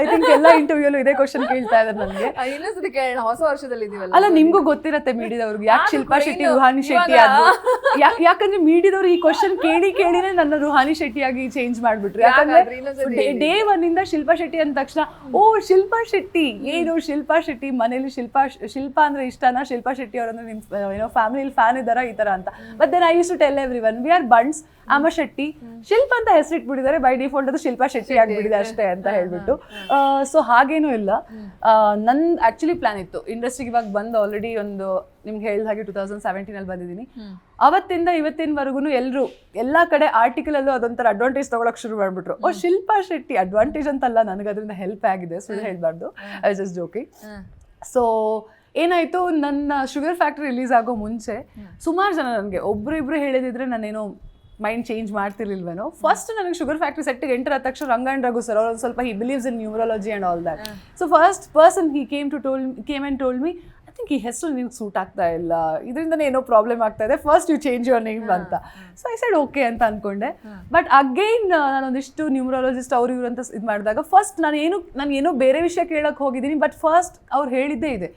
I think ಎಲ್ಲ ಇಂಟರ್ವ್ಯೂಲು ಇದೇ question ಕೇಳ್ತಾ ಇದ್ದಾರೆ ನನಗೆ. ಇನ್ನೊಂದ್ಸತಿ ಕೇಳೋಣ. ಹೊಸ ವರ್ಷದಲ್ಲಿ ಇದೀವಲ್ಲ ಅಲ್ಲ ನಿಮ್ಗೂ ಗೊತ್ತಿರತ್ತೆ ಮೀಡಿದವ್ರಿಗೆ. ಯಾಕೆ ಶಿಲ್ಪಾ ಶೆಟ್ಟಿ ರುಹಾನಿ ಶೆಟ್ಟಿ ಆದ್ರು ಯಾಕಂದ್ರೆ ಮೀಡಿದವ್ರು ಈ ಕ್ವಶನ್ ಕೇಳಿ ಕೇಳಿನೇ ನನ್ನ ರುಹಾನಿ ಶೆಟ್ಟಿ ಆಗಿ ಚೇಂಜ್ ಮಾಡ್ಬಿಟ್ರು ಯಾಕಂದ್ರೆ ಡೇ- ಡೇ ಒನ್ ಇಂದ ಶಿಲ್ಪಾ ಶೆಟ್ಟಿ ಅಂದ ತಕ್ಷಣ ಓ ಶಿಲ್ಪಾ ಶೆಟ್ಟಿ ಏನು ಶಿಲ್ಪಾ ಶೆಟ್ಟಿ? ಮನೇಲಿ ಶಿಲ್ಪಾ ಶಿಲ್ಪಾ ಅಂದ್ರೆ ಇಷ್ಟನಾ? ಶಿಲ್ಪಾ ಶೆಟ್ಟಿ ಅವರಂದ್ರೆ ನಿಮ್ ಏನೋ ಫ್ಯಾಮಿಲಿ ಫ್ಯಾನ್ ಇದಾರ ಈ ತರ ಅಂತ. But then I used to tell everyone we are Bunts ಆಮ ಶೆಟ್ಟಿ ಶಿಲ್ಪ ಅಂತ ಹೆಸರಿಟ್ಬಿಟ್ಟಿದ್ದಾರೆ. ಬೈ ಡಿಫಾಲ್ಟ್ ಅದು ಶಿಲ್ಪಾ ಶೆಟ್ಟಿ ಆಗ್ಬಿಟ್ಟಿದೆ ಅಷ್ಟೇ ಅಂತ ಹೇಳ್ಬಿಟ್ಟು. ಸೊ ಹಾಗೇನೂ ಇಲ್ಲ. ನನ್ನ ನನ್ ಆಕ್ಚುಲಿ ಪ್ಲಾನ್ ಇತ್ತು. ಇಂಡಸ್ಟ್ರಿಗೆ ಇವಾಗ ಬಂದು ಆಲ್ರೆಡಿ ಒಂದು ನಿಮ್ಗೆ ಹೇಳಿದ ಹಾಗೆ ಟೂ ತೌಸಂಡ್ ಸೆವೆಂಟೀನ್ ಅಲ್ಲಿ ಬಂದಿದ್ದೀನಿ. ಅವತ್ತಿಂದ ಇವತ್ತಿನವರೆಗೂ ಎಲ್ಲರೂ ಎಲ್ಲಾ ಕಡೆ ಆರ್ಟಿಕಲ್ ಅಲ್ಲೂ ಅದೊಂಥರ ಅಡ್ವಾಂಟೇಜ್ ತಗೊಳಕ್ ಶುರು ಮಾಡ್ಬಿಟ್ರು. ಓ ಶಿಲ್ಪಾ ಶೆಟ್ಟಿ ಅಡ್ವಾಂಟೇಜ್ ಅಂತಲ್ಲ ನನಗೆ ಅದರಿಂದ ಹೆಲ್ಪ್ ಆಗಿದೆ. ಸುಳ್ಳು ಹೇಳ್ಬಾರ್ದು. ಐ ಜಸ್ಟ್ ಜೋಕಿಂಗ್ ಸೊ ಏನಾಯ್ತು ನನ್ನ ಶುಗರ್ ಫ್ಯಾಕ್ಟ್ರಿ ರಿಲೀಸ್ ಆಗೋ ಮುಂಚೆ ಸುಮಾರು ಜನ ನನಗೆ ಒಬ್ರು ಇಬ್ರು ಹೇಳಿದಿದ್ರೆ ನಾನೇನೋ ಮೈಂಡ್ ಚೇಂಜ್ ಮಾಡ್ತಿರ್ಲಿಲ್ವೇನೋ? ಫಸ್ಟ್ ನನಗೆ ಶುಗರ್ ಫ್ಯಾಕ್ಟ್ರಿ ಸೆಟ್ಟಿಗೆ ಎಂಟರ್ ಆದ ತಕ್ಷಣ ರಂಗ ಅಂಡ್ ರಘು ಸರ್ ಅವ್ರು ಸ್ವಲ್ಪ he believes in numerology and all that so first person he came to told came and told me I think ಈ ಹೆಸರು ನಿಮ್ಗೆ ಸೂಟ್ ಆಗ್ತಾ ಇಲ್ಲ. ಇದರಿಂದನೇ ಏನೋ ಪ್ರಾಬ್ಲಮ್ ಆಗ್ತಾ ಇದೆ. First you change your name ಅಂತ. ಸೊ ಐ ಸೈಡ್ ಓಕೆ ಅಂತ ಅಂದ್ಕೊಂಡೆ ಬಟ್ ಅಗೈನ್ ನಾನೊಂದಿಷ್ಟು ನ್ಯೂಮರಾಲಜಿಸ್ಟ್ ಅವ್ರು ಇವ್ರು ಅಂತ ಇದು ಮಾಡಿದಾಗ ಫಸ್ಟ್ ನಾನು ಏನು ನಾನು ಏನೋ ಬೇರೆ ವಿಷಯ ಕೇಳೋಕೆ ಹೋಗಿದ್ದೀನಿ ಬಟ್ ಫಸ್ಟ್ ಅವ್ರು ಹೇಳಿದ್ದೇ ಇದೆ.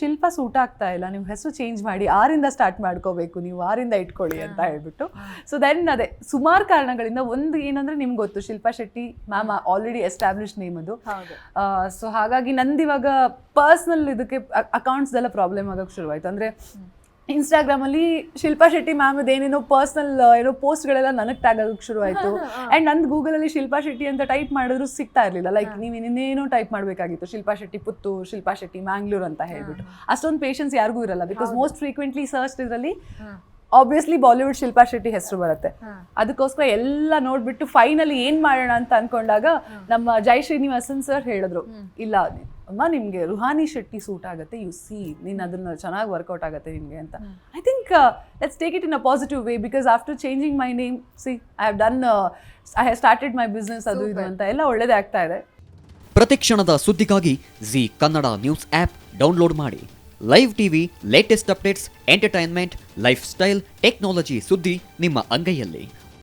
ಶಿಲ್ಪ ಸೂಟ್ ಆಗ್ತಾ ಇಲ್ಲ ನೀವು ಹೆಸರು ಚೇಂಜ್ ಮಾಡಿ ಆರಿಂದ ಸ್ಟಾರ್ಟ್ ಮಾಡ್ಕೋಬೇಕು ನೀವು ಆರಿಂದ ಇಟ್ಕೊಳ್ಳಿ ಅಂತ ಹೇಳ್ಬಿಟ್ಟು. ಸೊ ದೆನ್ ಅದೇ ಸುಮಾರು ಕಾರಣಗಳಿಂದ ಒಂದು ಏನಂದ್ರೆ ನಿಮ್ಗೆ ಗೊತ್ತು Shilpa Shetty ma'am already establish name ಅದು. ಸೊ ಹಾಗಾಗಿ ನಂದಿವಾಗ ಇವಾಗ ಪರ್ಸ್ನಲ್ ಇದಕ್ಕೆ ಅಕೌಂಟ್ಸ್ ಎಲ್ಲ ಪ್ರಾಬ್ಲಮ್ ಆಗಕ್ಕೆ ಶುರುವಾಯ್ತು. ಅಂದ್ರೆ ಇನ್ಸ್ಟಾಗ್ರಾಮ್ ಅಲ್ಲಿ ಶಿಲ್ಪಾ ಶೆಟ್ಟಿ ಮ್ಯಾಮ್ ಏನೇನೋ ಪರ್ಸ್ನಲ್ ಏನೋ ಪೋಸ್ಟ್ಗಳೆಲ್ಲ ನನಗೆ ಟ್ಯಾಗ್ ಶುರು ಆಯ್ತು. ಅಂಡ್ ನಂದು ಗೂಗಲಲ್ಲಿ ಶಿಲ್ಪಾ ಶೆಟ್ಟಿ ಅಂತ ಟೈಪ್ ಮಾಡಿದ್ರು ಸಿಗ್ತಾ ಇರಲಿಲ್ಲ. ಲೈಕ್ ನೀವು ಇನ್ನೇನೋ ಟೈಪ್ ಮಾಡಬೇಕಾಗಿತ್ತು. ಶಿಲ್ಪಾ ಶೆಟ್ಟಿ ಪುತ್ತು ಶಿಲ್ಪಾ ಶೆಟ್ಟಿ ಮ್ಯಾಂಗ್ಳೂರ್ ಅಂತ ಹೇಳ್ಬಿಟ್ಟು. ಅಷ್ಟೊಂದು ಪೇಷನ್ಸ್ ಯಾರಿಗೂ ಇರಲ್ಲ. ಬಿಕಾಸ್ ಮೋಸ್ಟ್ ಫ್ರೀಕ್ವೆಂಟ್ಲಿ ಸರ್ಚ್ ಇದರಲ್ಲಿ ಆಬ್ವಿಯಸ್ಲಿ ಬಾಲಿವುಡ್ ಶಿಲ್ಪಾ ಶೆಟ್ಟಿ ಹೆಸರು ಬರುತ್ತೆ. ಅದಕ್ಕೋಸ್ಕರ ಎಲ್ಲ ನೋಡ್ಬಿಟ್ಟು ಫೈನಲಿ ಏನು ಮಾಡೋಣ ಅಂತ ಅನ್ಕೊಂಡಾಗ ನಮ್ಮ ಜೈ ಶ್ರೀನಿವಾಸನ್ ಸರ್ ಹೇಳಿದ್ರು ಇಲ್ಲ ಅಮ್ಮ ನಿಮಗೆ ರುಹಾನಿ ಶೆಟ್ಟಿ ಸೂಟ್ ಆಗುತ್ತೆ. ಯು ಸಿ ನೀನು ಅದನ್ನು ಚೆನ್ನಾಗಿ ವರ್ಕೌಟ್ ಆಗುತ್ತೆ ನಿಮಗೆ ಅಂತ. I think let's take it in a positive way because after changing my name see I have done I have started my business ಅದು ಇದು ಅಂತ ಎಲ್ಲ ಒಳ್ಳೇದೇ ಆಗ್ತಾ ಇದೆ. ಪ್ರತಿ ಕ್ಷಣದ ಸುದ್ದಿಗಾಗಿ Zee Kannada news app download ಮಾಡಿ. Live TV latest updates entertainment lifestyle technology ಸುದ್ದಿ ನಿಮ್ಮ ಅಂಗೈಯಲ್ಲಿ.